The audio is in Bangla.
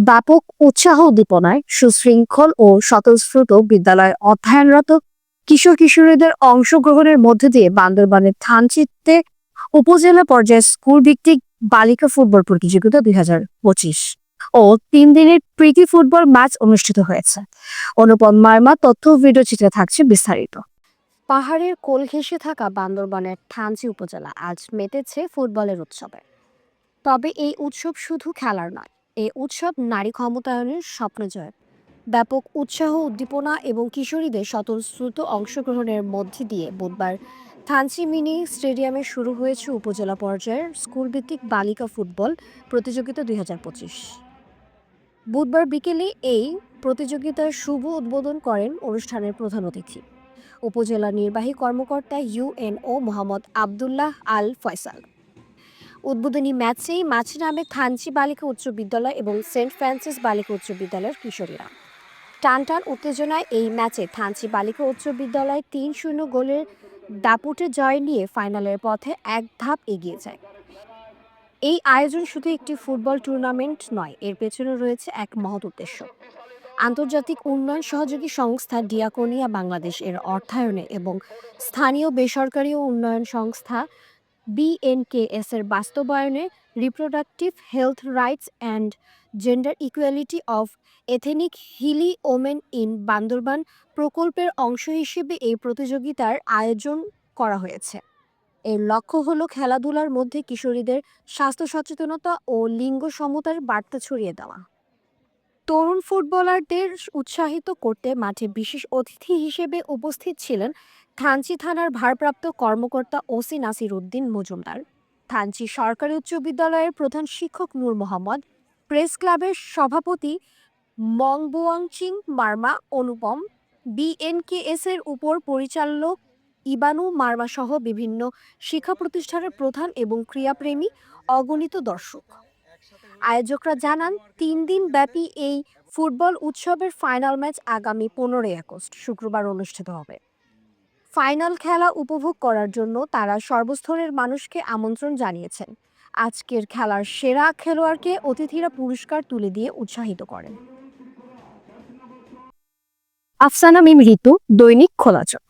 ব্যাপক উৎসাহ উদ্দীপনায় সুশৃঙ্খল ও স্বতঃস্ফূর্ত বিদ্যালয়ে অধ্যয়নরত কিশোর কিশোরীদের অংশগ্রহণের মধ্যে দিয়ে বান্দরবানের থানচিত্তে উপজেলা পর্যায়ে স্কুল ভিত্তিক বালিকা ফুটবল প্রতিযোগিতা দুই হাজার পঁচিশ ও তিন দিনের প্রীতি ফুটবল ম্যাচ অনুষ্ঠিত হয়েছে। অনুপম মার্মা তথ্য ভিডিও চিত্রে থাকছে বিস্তারিত। পাহাড়ের কোল ঘেঁষে থাকা বান্দরবানের থানচি উপজেলা আজ মেতেছে ফুটবলের উৎসবে। তবে এই উৎসব শুধু খেলার নয় এই উৎসব নারী ক্ষমতায়নের স্বপ্ন জয়। ব্যাপক উৎসাহ, উদ্দীপনা এবং কিশোরীদের স্বতঃস্ফূর্ত অংশগ্রহণের মধ্যে দিয়ে বুধবার থানচি মিনি স্টেডিয়ামে শুরু হয়েছে উপজেলা পর্যায়ের স্কুলভিত্তিক বালিকা ফুটবল প্রতিযোগিতা দুই হাজার পঁচিশ। বুধবার বিকেলে এই প্রতিযোগিতার শুভ উদ্বোধন করেন অনুষ্ঠানের প্রধান অতিথি। উপজেলা নির্বাহী কর্মকর্তা ইউএনও মোহাম্মদ আবদুল্লাহ আল ফয়সাল। উদ্বোধনী ম্যাচেই মাঝে নামে থানচি বালিকা উচ্চ বিদ্যালয় এবং সেন্ট ফ্রান্সিস বালিকা উচ্চ বিদ্যালয়ের কিশোরীরা। টান টান উত্তেজনায় এই ম্যাচে থানচি বালিকা উচ্চ বিদ্যালয় তিন শূন্য গোলের দাপুটে জয় নিয়ে ফাইনালের পথে এক ধাপ এগিয়ে যায়। এই আয়োজন শুধু একটি ফুটবল টুর্নামেন্ট নয়, এর পেছনে রয়েছে এক মহৎ উদ্দেশ্য। আন্তর্জাতিক উন্নয়ন সহযোগী সংস্থা ডিয়াকোনিয়া বাংলাদেশ এর অর্থায়নে এবং স্থানীয় বেসরকারি উন্নয়ন সংস্থা বিএনকেএস এর বাস্তবায়নে reproductive health rights and gender equality of ethnic hilly women in Bandarban প্রকল্পের অংশ হিসেবে এই প্রতিযোগিতার আয়োজন করা হয়েছে। এর লক্ষ্য হলো খেলাধুলার মধ্যে কিশোরীদের স্বাস্থ্য সচেতনতা ও লিঙ্গ সমতার বার্তা ছড়িয়ে দেওয়া। তরুণ ফুটবলারদের উৎসাহিত করতে মাঠে বিশেষ অতিথি হিসেবে উপস্থিত ছিলেন থানচি থানার ভারপ্রাপ্ত কর্মকর্তা ওসি নাসির উদ্দিন মজুমদার। থানচি সরকারি উচ্চ বিদ্যালয়ের প্রধান শিক্ষক নূর মোহাম্মদ, প্রেস ক্লাবের সভাপতি মংবুয়াংচিং মার্মা অনুপম বিএনকেএস এর উপর পরিচালক ইবানু মার্মা সহ বিভিন্ন শিক্ষা প্রতিষ্ঠানের প্রধান এবং ক্রীড়াপ্রেমী অগণিত দর্শক। আয়োজকরা জানান, তিন দিন ব্যাপী এই ফুটবল উৎসবের ফাইনাল ম্যাচ আগামী পনেরোই আগস্ট, শুক্রবার অনুষ্ঠিত হবে। ফাইনাল খেলা উপভোগ করার জন্য তারা সর্বস্তরের মানুষকে আমন্ত্রণ জানিয়েছেন। আজকের খেলার সেরা খেলোয়াড়কে অতিথিরা পুরস্কার তুলে দিয়ে উৎসাহিত করেন। আফসানা মিম ঋতু, দৈনিক খোলা চোখ